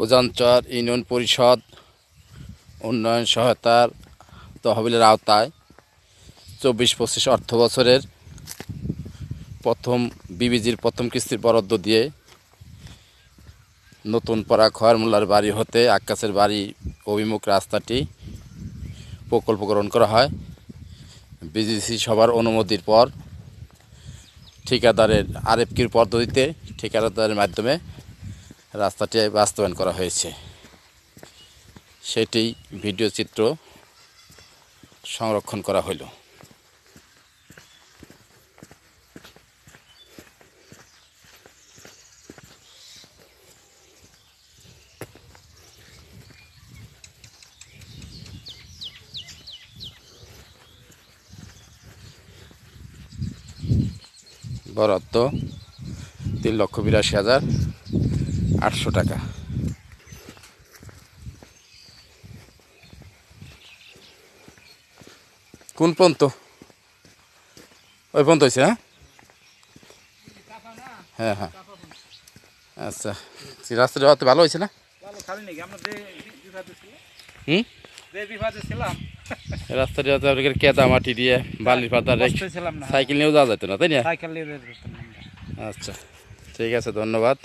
Ujanchar union পরিষদ, উন্নয়ন সহায়তার তহবিলের আওতায় চব্বিশ পঁচিশ অর্থ বছরের প্রথম বিবিজির প্রথম কিস্তির বরাদ্দ দিয়ে নতুন পাড়া খয়ারমুল্লার বাড়ি হতে আকাশের বাড়ি অভিমুখ রাস্তাটি প্রকল্প গ্রহণ করা হয়। বিজিসি সবার অনুমতির পর ঠিকাদারের আরএফকির পদ্ধতিতে ঠিকাদারের মাধ্যমে রাস্তাটি বাস্তবায়ন করা হয়েছে। সেটি ভিডিও চিত্র সংরক্ষণ করা হলো। বরাদ্দ তিন লক্ষ বিরাশি হাজার আটশো টাকা। কোন পর্যন্ত ওই পর্যন্ত হয়েছে হ্যাঁ? হ্যাঁ হ্যাঁ। আচ্ছা রাস্তাটা হতে ভালো হয়েছে না? হুম? রাস্তাটি হতে আপনাদের কেদা মাটি দিয়ে বালির পাতা সাইকেল নিয়েও যাওয়া যেত না তাই না। আচ্ছা ঠিক আছে ধন্যবাদ।